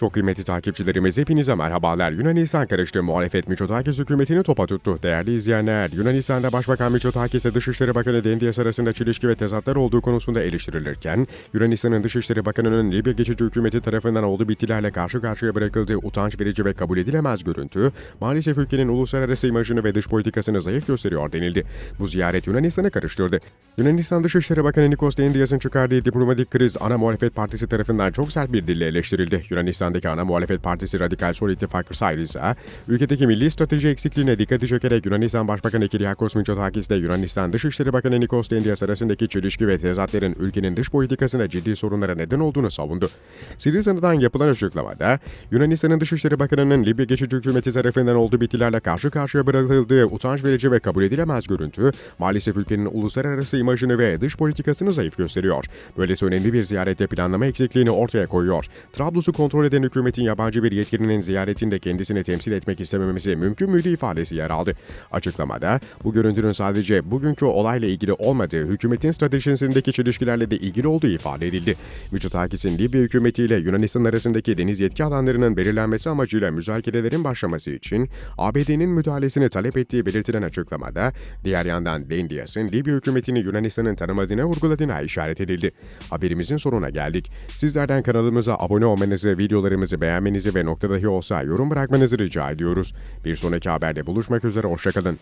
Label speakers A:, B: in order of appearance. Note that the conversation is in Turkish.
A: Çok kıymetli takipçilerimiz hepinize merhabalar. Yunanistan karıştı. Muhalefet Mitsotakis hükümetini topa tuttu. Değerli izleyenler, Yunanistan'da Başbakan Mitsotakis ile Dışişleri Bakanı Dendias arasında çelişki ve tezatlar olduğu konusunda eleştirilirken, Yunanistan'ın Dışişleri Bakanı'nın Libya geçici hükümeti tarafından oldu bittilerle karşı karşıya bırakıldığı utanç verici ve kabul edilemez görüntü, maalesef ülkenin uluslararası imajını ve dış politikasını zayıf gösteriyor denildi. Bu ziyaret Yunanistan'ı karıştırdı. Yunanistan Dışişleri Bakanı Nikos Dendias'ın çıkardığı diplomatik kriz ana muhalefet partisi tarafından çok sert bir dille eleştirildi. Yunanistan'daki ana muhalefet partisi Radikal Sol İttifakı Syriza, ülkedeki milli strateji eksikliğine dikkati çekerek Yunanistan Başbakanı Kyriakos Mitsotakis ile Yunanistan Dışişleri Bakanı Nikos Dendias arasındaki çelişki ve tezatların ülkenin dış politikasında ciddi sorunlara neden olduğunu savundu. Siriza'dan yapılan açıklamada, Yunanistan'ın Dışişleri Bakanı'nın Libya geçici hükümeti tarafından olduğu bittilerle karşı karşıya bırakıldığı utanç verici ve kabul edilemez görüntü, maalesef ülkenin uluslararası imajını ve dış politikasını zayıf gösteriyor. Böylesi önemli bir ziyarette planlama eksikliğini ortaya koyuyor. Trablus'u kontrol eden hükümetin yabancı bir yetkilinin ziyaretinde kendisini temsil etmek istememesi mümkün müydü ifadesi yer aldı. Açıklamada, bu görüntünün sadece bugünkü olayla ilgili olmadığı, hükümetin stratejisindeki çelişkilerle de ilgili olduğu ifade edildi. Mitsotakis'in Libya hükümetiyle Yunanistan arasındaki deniz yetki alanlarının belirlenmesi amacıyla müzakerelerin başlaması için ABD'nin müdahalesini talep ettiği belirtilen açıklamada, diğer yandan Dendias'ın Libya hükümetini Yunanistan'ın tanımadığına vurguladığına işaret edildi. Haberimizin sonuna geldik. Sizlerden kanalımıza abone olmanızı, videolarımızı beğenmenizi ve nokta dahi olsa yorum bırakmanızı rica ediyoruz. Bir sonraki haberde buluşmak üzere, hoşçakalın.